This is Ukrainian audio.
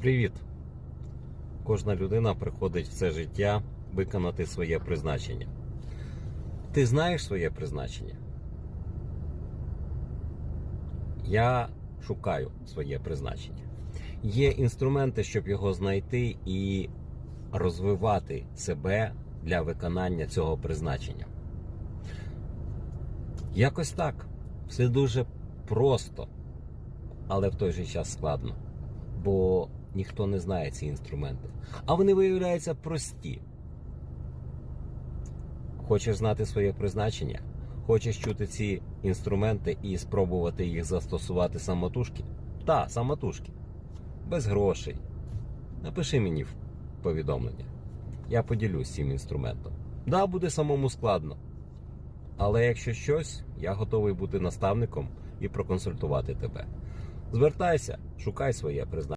Привіт! Кожна людина приходить в це життя виконати своє призначення. Ти знаєш своє призначення? Я шукаю своє призначення. Є інструменти, щоб його знайти і розвивати себе для виконання цього призначення. Якось так. Все дуже просто, але в той же час складно. Бо ніхто не знає ці інструменти. А вони виявляються прості. Хочеш знати своє призначення? Хочеш чути ці інструменти і спробувати їх застосувати самотужки? Та, самотужки. Без грошей. Напиши мені повідомлення. Я поділюсь цим інструментом. Да, буде самому складно. Але якщо щось, я готовий бути наставником і проконсультувати тебе. Звертайся, шукай своє призначення.